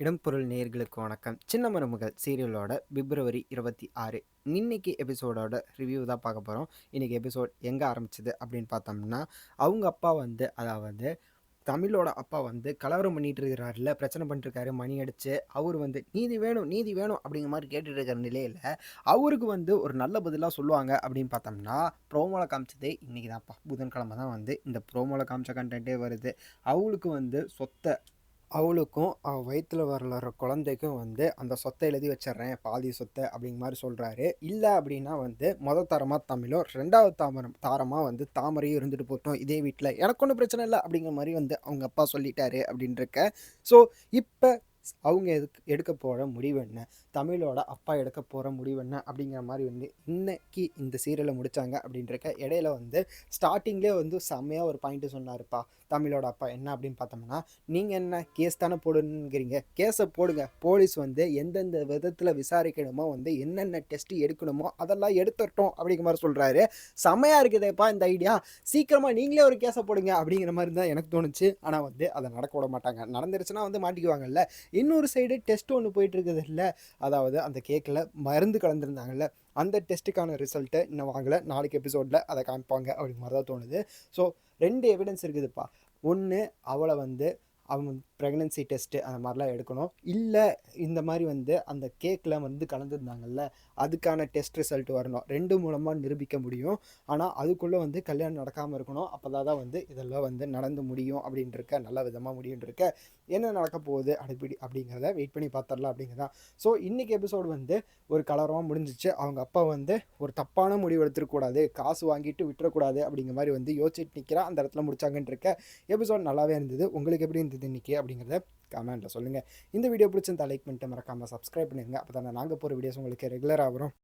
இடம்பொருள் நேர்களுக்கு வணக்கம். சின்ன மருமகள் சீரியலோட பிப்ரவரி இருபத்தி ஆறு. இன்னைக்கு எபிசோடோட ரிவ்யூ தான் பார்க்க போகிறோம் இன்றைக்கி எபிசோட் எங்கே ஆரம்பிச்சது அப்படின்னு பார்த்தோம்னா அவங்க அப்பா வந்து அதாவது தமிழோட அப்பா வந்து கலவரம் பண்ணிட்டு இருக்கிறாருல பிரச்சனை பண்ணிட்டுருக்காரு மணி அடித்து அவர் வந்து நீதி வேணும் நீதி வேணும் அப்படிங்கிற மாதிரி கேட்டுட்டு இருக்கிற நிலையில் அவருக்கு வந்து ஒரு நல்ல பதிலாக சொல்லுவாங்க அப்படின்னு பார்த்தோம்னா ப்ரோமோவில் காமிச்சதே இன்றைக்கி தான்ப்பா புதன்கிழமை தான் வந்து இந்த ப்ரோமோவில் காமிச்ச கண்டென்ட்டே வருது. அவங்களுக்கு வந்து சொத்தை அவளுக்கும் அவள் வயிற்றில் வளர்ற குழந்தைக்கும் வந்து அந்த சொத்தை எழுதி வச்சிடுறேன் பாதி சொத்தை அப்படிங்கிற மாதிரி சொல்கிறாரு இல்லை அப்படின்னா வந்து மொதல் தரமாக தமிழும் ரெண்டாவது தாமரம் தாரமாக வந்து தாமரையும் இருந்துட்டு போட்டோம் இதே வீட்டில் எனக்கு ஒன்றும் பிரச்சனை இல்லை அப்படிங்கிற மாதிரி வந்து அவங்க அப்பா சொல்லிட்டாரு அப்படின்றக்க ஸோ இப்போ அவங்க எதுக்கு எடுக்க போகிற முடிவு என்ன? தமிழோட அப்பா எடுக்க போகிற முடிவு என்ன? அப்படிங்கிற மாதிரி வந்து இன்னைக்கு இந்த சீரியலை முடித்தாங்க அப்படின்றக்க இடையில வந்து ஸ்டார்டிங்லேயே வந்து செம்மையாக ஒரு பாயிண்ட்டு சொன்னார்ப்பா. தமிழோட அப்பா என்ன அப்படின்னு பார்த்தோம்னா நீங்கள் என்ன கேஸ் தானே போடுங்கிறீங்க கேஸை போடுங்க. போலீஸ் வந்து எந்தெந்த விதத்தில் விசாரிக்கணுமோ வந்து என்னென்ன டெஸ்ட் எடுக்கணுமோ அதெல்லாம் எடுத்துட்டோம் அப்படிங்கிற மாதிரி சொல்கிறாரு செம்மையாக இருக்குதேப்பா இந்த ஐடியா சீக்கிரமாக நீங்களே ஒரு கேஸை போடுங்க அப்படிங்கிற மாதிரி தான் எனக்கு தோணுச்சு. ஆனால் வந்து அதை நடக்க விட மாட்டாங்க. நடந்துருச்சுன்னா வந்து மாட்டிக்குவாங்கல்ல. இன்னொரு சைடு டெஸ்ட் ஒன்று போயிட்டுருக்குது இல்லை? அதாவது அந்த கேக்கில் மருந்து கலந்துருந்தாங்கல்ல அந்த டெஸ்ட்டுக்கான ரிசல்ட்டை இன்னும் வாங்கலை. நாளைக்கு எபிசோடில் அதை காமிப்பாங்க அப்படிங்கிற மாதிரி தான் தோணுது. ஸோ ரெண்டு எவிடன்ஸ் இருக்குதுப்பா. ஒன்று அவளை வந்து அவன் ப்ரெக்னென்சி டெஸ்ட்டு அந்த மாதிரிலாம் எடுக்கணும். இல்லை இந்த மாதிரி வந்து அந்த கேக்கில் வந்து கலந்துருந்தாங்கல்ல அதுக்கான டெஸ்ட் ரிசல்ட் வரணும். ரெண்டு மூலமாக நிரூபிக்க முடியும். ஆனால் அதுக்குள்ளே வந்து கல்யாணம் நடக்காமல் இருக்கணும். அப்போ தான் வந்து இதெல்லாம் வந்து நடந்து முடியும் அப்படின்ட்டுருக்க நல்ல விதமாக முடியுன்றக்க என்ன நடக்க போகுது அப்படி அப்படிங்கிறத வெயிட் பண்ணி பார்த்துடலாம் அப்படிங்கிறதான் ஸோ இன்றைக்கி எபிசோடு வந்து ஒரு கலரமாக முடிஞ்சிச்சு. அவங்க அப்பா வந்து ஒரு தப்பான முடிவு எடுத்துருக்கூடாது காசு வாங்கிட்டு விட்டுறக்கூடாது அப்படிங்கிற மாதிரி வந்து யோசிச்சுட்டு நிற்கிறா அந்த இடத்துல முடிச்சாங்கன்றக்க எபிசோட் நல்லாவே இருந்தது. உங்களுக்கு எப்படி இருந்தது? இருந்தது இன்றைக்கி அப்படிங்கிறத கமெண்ட்டில் சொல்லுங்கள் இந்த வீடியோ பிடிச்சிருந்தா லைக் பண்ணிட்டு மறக்காமல் சப்ஸ்கிரைப் பண்ணிடுங்க அப்போ தானே நாங்கள் போகிற வீடியோஸ் உங்களுக்கு ரெகுலராக வரும்.